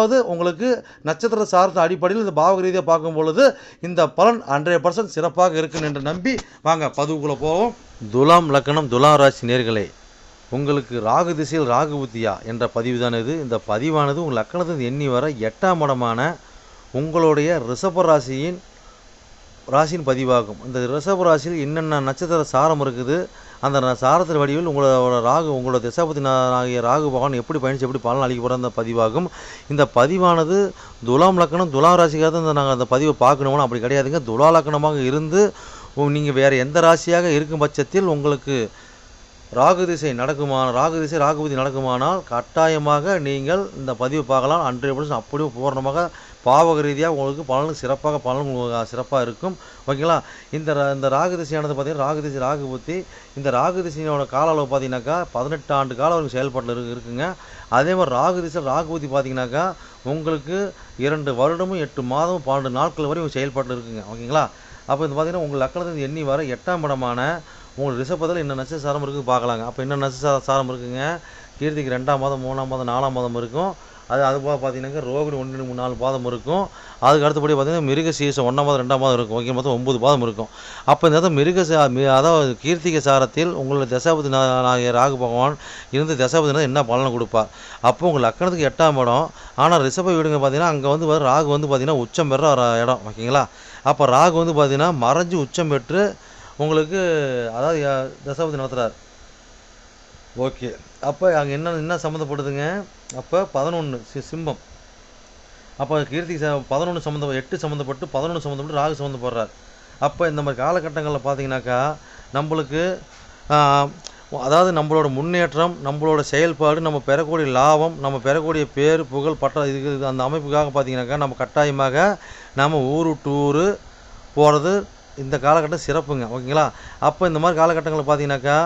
அதாவது உங்களுக்கு நட்சத்திர சார்ந்த அடிப்படையில் இந்த பாவக ரீதியாக பார்க்கும் பொழுது இந்த பலன் ஹண்ட்ரட் பர்சன்ட் சிறப்பாக இருக்கும் என்று நம்பி வாங்க பதிவுக்குள்ளே போவோம். துலாம் லக்கணம் துலாம் ராசி நேர்களே உங்களுக்கு ராகு திசையில் ராகு புத்தியா என்ற பதிவு தான் இது. இந்த பதிவானது உங்கள் லக்கணத்தின் எண்ணி வர எட்டாம் இடமான உங்களுடைய ரிஷப ராசியின் ராசியின் பதிவாகும். இந்த ரிஷப ராசியில் என்னென்ன நட்சத்திர சாரம் இருக்குது அந்த ந- சாரத்தின் வடிவில் உங்களோட ராகு உங்களோட திசாபதி ஆகிய ராகு பகவான் எப்படி பயணிச்சு எப்படி பலன் அளிக்க போகிற அந்த பதிவாகும். இந்த பதிவானது துலாம் லக்கணம் துலாம் ராசிக்காக தான் நாங்கள் அந்த பதிவை பார்க்கணும்னா அப்படி கிடையாதுங்க. துலா லக்கணமாக இருந்து நீங்கள் வேறு எந்த ராசியாக இருக்கும் பட்சத்தில் உங்களுக்கு ராகு திசை நடக்குமான ராகு திசை ராகுபதி நடக்குமானால் கட்டாயமாக நீங்கள் இந்த பதிவு பார்க்கலாம். ஹண்ட்ரட் பர்சன்ட் அப்படியே பூர்ணமாக பாவக ரீதியாக உங்களுக்கு பலன் சிறப்பாக பலன் உங்களுக்கு சிறப்பாக இருக்கும். ஓகேங்களா? இந்த இந்த ராகு திசையானது பார்த்தீங்கன்னா ராகு திசை ராகு புத்தி. இந்த ராகு திசையோட கால அளவு பார்த்தீங்கன்னாக்கா பதினெட்டு ஆண்டு காலம் அவருக்கு செயல்பாட்டில் இருக்கு இருக்குங்க. அதே மாதிரி ராகு திசை ராகு புத்தி பார்த்தீங்கன்னாக்கா உங்களுக்கு இரண்டு வருடமும் எட்டு மாதமும் பன்னெண்டு நாட்கள் வரையும் செயல்பாட்டில் இருக்குங்க. ஓகேங்களா? அப்போ இது பார்த்தீங்கன்னா உங்கள் லக்கணத்தின் எண்ணி வர எட்டாம் படமான உங்கள் ரிஷபத்தில் என்ன நட்சசாரம் இருக்குது பார்க்கலாங்க. அப்போ என்ன நட்சத்திர சாரம் இருக்குங்க? கீர்த்திக்கு ரெண்டாம் மாதம் மூணாம் மாதம் நாலாம் மாதம் இருக்கும். அது அது போக பார்த்தீங்கன்னாக்கா ரோகிணி ஒன்று மூணு நாலு பாதம் இருக்கும். அதுக்கு அடுத்தபடி பார்த்தீங்கன்னா மிருக சீசம் ஒன்றாம் மாதம் ரெண்டாம் மாதம் இருக்கும். ஓகே மொத்தம் ஒம்பது பாதம் இருக்கும். அப்போ இந்த இடத்துல மிருக சா மி- அதாவது கீர்த்திகை சாரத்தில் உங்களுடைய தசாபதி ஆகிய ராகு பகவான் இருந்து தசாபதி என்ன பலனை கொடுப்பார்? அப்போ உங்கள் லக்கணத்துக்கு எட்டாம் இடம். ஆனால் ரிஷப வீடுங்க பார்த்தீங்கன்னா அங்கே வந்து ராகு வந்து பார்த்தீங்கன்னா உச்சம் பெற இடம். ஓகேங்களா? அப்போ ராகு வந்து பார்த்தீங்கன்னா மறைஞ்சு உச்சம் பெற்று உங்களுக்கு அதாவது தசாபதி நடத்துகிறார் ஓகே. அப்போ அங்கே என்ன என்ன சம்மந்தப்படுதுங்க அப்போ பதினொன்று சி சிம்பம் அப்போ கீர்த்தி பதினொன்று சம்மந்தம் எட்டு சம்மந்தப்பட்டு பதினொன்று சம்மந்தப்பட்டு ராகு சம்மந்தப்படுறார் அப்போ இந்த மாதிரி காலகட்டங்களில் பார்த்தீங்கன்னாக்கா நம்மளுக்கு அதாவது நம்மளோட முன்னேற்றம் நம்மளோட செயல்பாடு நம்ம பெறக்கூடிய லாபம் நம்ம பெறக்கூடிய பேர் புகழ் பட்ட இதுக்கு இது அந்த அமைப்புக்காக பார்த்தீங்கன்னாக்கா நம்ம கட்டாயமாக நம்ம ஊர் டூரு போகிறது இந்த காலகட்டம் சிறப்புங்க ஓகேங்களா? அப்போ இந்த மாதிரி காலகட்டங்களில் பார்த்தீங்கன்னாக்கா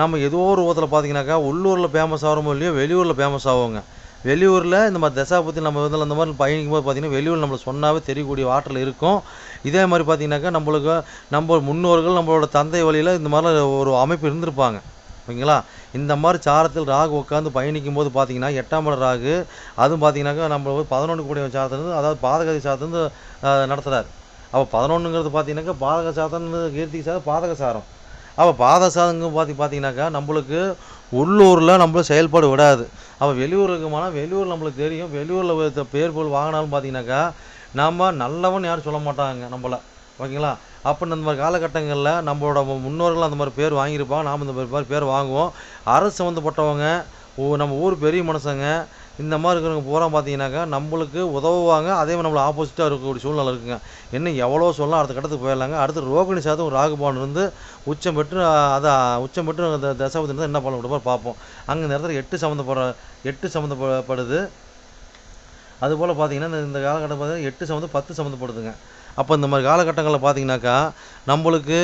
நம்ம ஏதோ ஒரு ஊரத்தில் பார்த்தீங்கன்னாக்கா உள்ளூரில் ஃபேமஸ் ஆகிறோமோ இல்லையோ வெளியூரில் ஃபேமஸ் ஆகுங்க வெளியூரில் இந்த மாதிரி தசாபத்தி நம்ம இதில் அந்த மாதிரி பயணிக்கும் போது பார்த்தீங்கன்னா வெளியூர் நம்மளுக்கு சொன்னாவே தெரியக்கூடிய ஆற்றல் இருக்கும். இதே மாதிரி பார்த்தீங்கன்னாக்கா நம்மளுக்கு நம்ம முன்னோர்கள் நம்மளோட தந்தை வழியில் இந்த மாதிரிலாம் ஒரு அமைப்பு இருந்திருப்பாங்க. ஓகேங்களா? இந்த மாதிரி சாரத்தில் ராகு உட்காந்து பயணிக்கும் போது பார்த்தீங்கன்னா எட்டாம் இடம் ராகு அதுவும் பார்த்தீங்கன்னாக்கா நம்ம பதினொன்று கூடிய சாரத்துலேருந்து அதாவது பாதகதி சாரத்துலேருந்து நடத்துகிறார் அப்போ பதினொன்றுங்கிறது பார்த்தீங்கன்னாக்கா பாதக சாதம்னு கீர்த்தி சாதம் பாதக சாரம் அப்போ பாதகசாதங்க பார்த்தி பார்த்தீங்கன்னாக்கா நம்மளுக்கு உள்ளூரில் நம்மளும் செயல்பாடு விடாது. அப்போ வெளியூர் இருக்குமானா வெளியூர் நம்மளுக்கு தெரியும். வெளியூரில் பேர் போல் வாங்கினாலும் பார்த்தீங்கன்னாக்கா நம்ம நல்லவன் யாரும் சொல்ல மாட்டாங்க நம்மளை. ஓகேங்களா? அப்போ இந்த மாதிரி காலகட்டங்களில் நம்மளோட மு- முன்னோர்கள் அந்த மாதிரி பேர் வாங்கியிருப்பாங்க. நாம் இந்த மாதிரி பேர் வாங்குவோம். அரசு சம்மந்தப்பட்டவங்க நம்ம ஊர் பெரிய மனுஷங்க இந்த மாதிரி இருக்கிறவங்க பூரா பார்த்தீங்கன்னாக்கா நம்மளுக்கு உதவுவாங்க. அதே மாதிரி நம்மள ஆப்போசிட்டாக இருக்கக்கூடிய சூழ்நிலை இருக்குங்க. என்ன எவ்வளோ சொல்லலாம் அடுத்த கட்டத்துக்கு போயிடலாங்க. அடுத்து ரோகிணி சாதம் ஒரு ராகுபான் இருந்து உச்சம் பெற்று அதை உச்சம் பெற்று அந்த தசாபதி இருந்தால் என்ன பண்ண கொடுப்பார் பார்ப்போம். அங்கே இந்த இடத்துல எட்டு சம்மந்தப்படுற எட்டு சம்மந்தப்படுது அதுபோல் பார்த்தீங்கன்னா இந்த- இந்த காலகட்டம் பார்த்தீங்கன்னா எட்டு சம்மந்தம் பத்து சம்மந்தப்படுதுங்க அப்போ இந்த மாதிரி காலகட்டங்களில் பார்த்தீங்கன்னாக்கா நம்மளுக்கு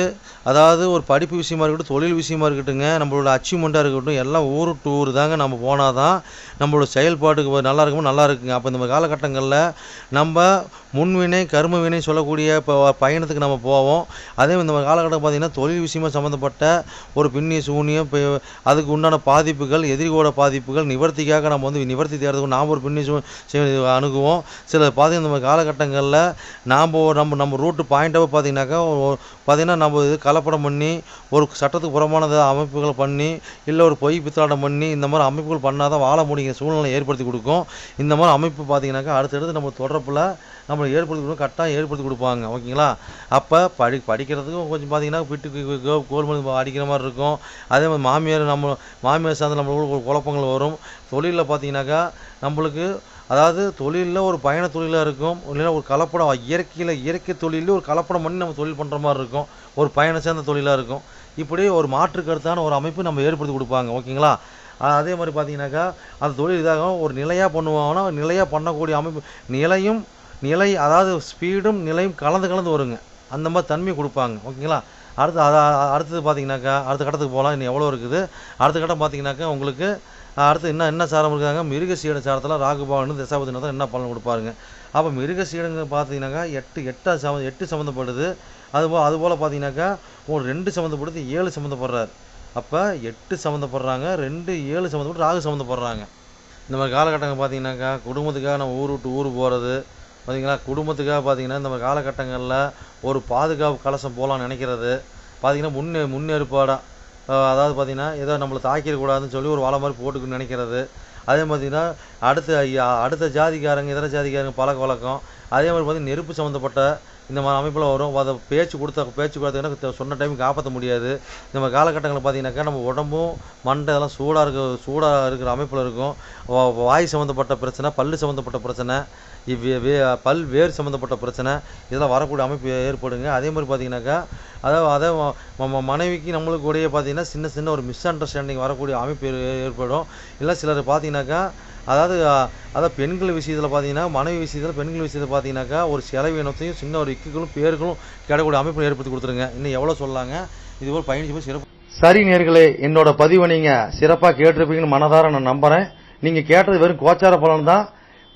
அதாவது ஒரு படிப்பு விஷயமா இருக்கட்டும் தொழில் விஷயமா இருக்கட்டுங்க நம்மளோட அச்சீவ்மெண்ட்டாக இருக்கட்டும் எல்லாம் ஊர் டூர் தாங்க நம்ம போனால் தான் நம்மளோட செயல்பாட்டுக்கு நல்லா இருக்குமோ நல்லா இருக்குங்க. அப்போ இந்த மாதிரி காலகட்டங்களில் நம்ம முன்வினை கரும வினை சொல்லக்கூடிய இப்போ பயணத்துக்கு நம்ம போவோம். அதே மாதிரி இந்த மாதிரி காலகட்டம் பார்த்திங்கன்னா தொழில் விஷயமா சம்மந்தப்பட்ட ஒரு பின்னிய சூனியம் இப்போ அதுக்கு உண்டான பாதிப்புகள் எதிரிகோட பாதிப்புகள் நிவர்த்திக்காக நம்ம வந்து நிவர்த்தி தேடுறதுக்கு நாம் ஒரு பின்னி சூ அணுகுவோம். சில பார்த்தீங்கன்னா இந்த மாதிரி காலகட்டங்களில் நாம் நம்ம நம்ம நம்ம ரூட்டு பாயிண்ட்டாக பார்த்தீங்கன்னாக்கா பார்த்தீங்கன்னா நம்ம இது கலப்படம் பண்ணி ஒரு சட்டத்துக்கு புறமானத அமைப்புகளை பண்ணி இல்லை ஒரு பொய் பித்தலாட்டம் பண்ணி இந்த மாதிரி அமைப்புகள் பண்ணால் தான் வாழ முடியுங்கிற சூழ்நிலை ஏற்படுத்தி கொடுக்கும். இந்த மாதிரி அமைப்பு பார்த்தீங்கன்னாக்கா அடுத்தடுத்து நம்ம தொடர்பில் நம்மளை ஏற்படுத்தி கொடுக்கும் கரெக்டாக ஏற்படுத்தி கொடுப்பாங்க. ஓகேங்களா? அப்போ படி படிக்கிறதுக்கும் கொஞ்சம் பார்த்தீங்கன்னா வீட்டுக்கு கோல் மணி அடிக்கிற மாதிரி இருக்கும். அதே மாதிரி மாமியார் நம்ம மாமியார் சார்ந்த நம்மளுக்கு குழப்பங்கள் வரும். தொழிலில் பார்த்தீங்கன்னாக்கா நம்மளுக்கு அதாவது தொழிலில் ஒரு பயண தொழிலாக இருக்கும் இல்லைன்னா ஒரு கலப்படம் இயற்கையில் இயற்கை தொழிலே ஒரு கலப்படம் பண்ணி நம்ம தொழில் பண்ணுற மாதிரி இருக்கும். ஒரு பயணம் சேர்ந்த தொழிலாக இருக்கும். இப்படி ஒரு மாற்று கருத்தான ஒரு அமைப்பு நம்ம ஏற்படுத்தி கொடுப்பாங்க ஓகேங்களா? அதே மாதிரி பார்த்தீங்கன்னாக்கா அந்த தொழில் இதாக ஒரு நிலையாக பண்ணுவாங்கன்னா நிலையாக பண்ணக்கூடிய அமைப்பு நிலையும் நிலை அதாவது ஸ்பீடும் நிலையும் கலந்து கலந்து வருங்க. அந்த மாதிரி தன்மை கொடுப்பாங்க ஓகேங்களா? அடுத்து அதை அடுத்தது பார்த்தீங்கன்னாக்கா அடுத்த கட்டத்துக்கு போகலாம் இன்னும் எவ்வளோ இருக்குது? அடுத்த கட்டம் பார்த்தீங்கன்னாக்கா உங்களுக்கு அடுத்து என்ன என்ன சாரம் இருக்காங்க மிருகசீட சாரத்தில் ராகுபவன் தசாபதினத்தில் என்ன பலன் கொடுப்பாருங்க? அப்போ மிருகசீடங்க பார்த்தீங்கன்னாக்கா எட்டு எட்டா சம எட்டு சம்மந்தப்படுது. அதுபோல் அதுபோல் பார்த்தீங்கன்னாக்கா ஒரு ரெண்டு சம்மந்தப்படுது ஏழு சம்மந்தப்படுறாரு. அப்போ எட்டு சம்மந்தப்படுறாங்க ரெண்டு ஏழு சம்மந்தப்பட்டு ராகு சம்மந்தப்படுறாங்க. இந்த மாதிரி காலகட்டங்கள் பார்த்தீங்கன்னாக்கா குடும்பத்துக்காக நம்ம ஊர் விட்டு ஊர் போகிறது பார்த்தீங்களா? குடும்பத்துக்காக பார்த்தீங்கன்னா இந்த மாதிரி காலகட்டங்களில் ஒரு பாதுகாப்பு கலசம் போகலான்னு நினைக்கிறது. பார்த்தீங்கன்னா முன்னே முன்னேற்பாடாக அதாவது பார்த்தீங்கன்னா ஏதோ நம்மளை தாக்கிடக்கூடாதுன்னு சொல்லி ஒரு வலை மாதிரி போட்டுக்கணும்னு நினைக்கிறது. அதே பார்த்திங்கன்னா அடுத்த அடுத்த ஜாதிக்காரங்க இதர ஜாதிக்காரங்க பழக்க வழக்கம். அதே மாதிரி பார்த்தீங்கன்னா நெருப்பு சம்மந்தப்பட்ட இந்த மாதிரி அமைப்பில் வரும். அதை பேச்சு கொடுத்த பேச்சு கொடுத்தீங்கன்னா சொன்ன டைமுக்கு காப்பாற்ற முடியாது. நம்ம காலகட்டங்களில் பார்த்தீங்கன்னாக்கா நம்ம உடம்பும் மண்டை இதெல்லாம் சூடாக இருக்க சூடாக இருக்கிற அமைப்பில் இருக்கும். வா- வாய் சம்மந்தப்பட்ட பிரச்சனை பல்லு சம்மந்தப்பட்ட பிரச்சனை இவ்வே வே பல் வேர் சம்மந்தப்பட்ட பிரச்சனை இதெல்லாம் வரக்கூடிய அமைப்பு ஏற்படுங்க. அதே மாதிரி பார்த்தீங்கன்னாக்கா அதாவது அதை நம்ம மனைவிக்கு நம்மளுக்கு கூடயே பார்த்தீங்கன்னா சின்ன சின்ன ஒரு மிஸ் அண்டர்ஸ்டாண்டிங் வரக்கூடிய அமைப்பு ஏற்படும். இல்லை சிலர் பார்த்தீங்கன்னாக்கா அதாவது அதாவது பெண்கள் விஷயத்தில் பார்த்தீங்கன்னா மனைவி விஷயத்தில் பெண்கள் விஷயத்தில் பார்த்தீங்கன்னாக்கா ஒரு செலவினத்தையும் சின்ன ஒரு இக்குகளும் பேர்களும் கிடைக்கூடிய அமைப்பு ஏற்படுத்தி கொடுத்துருங்க. இன்னும் எவ்வளோ சொல்லாங்க இதுபோல் பயணிச்சு போய் சிறப்பு. சரி நேர்களே என்னோட பதிவை நீங்கள் சிறப்பாக கேட்டிருப்பீங்கன்னு மனதார நான் நம்புகிறேன் நீங்கள் கேட்டது வெறும் கோச்சார பலன் தான்.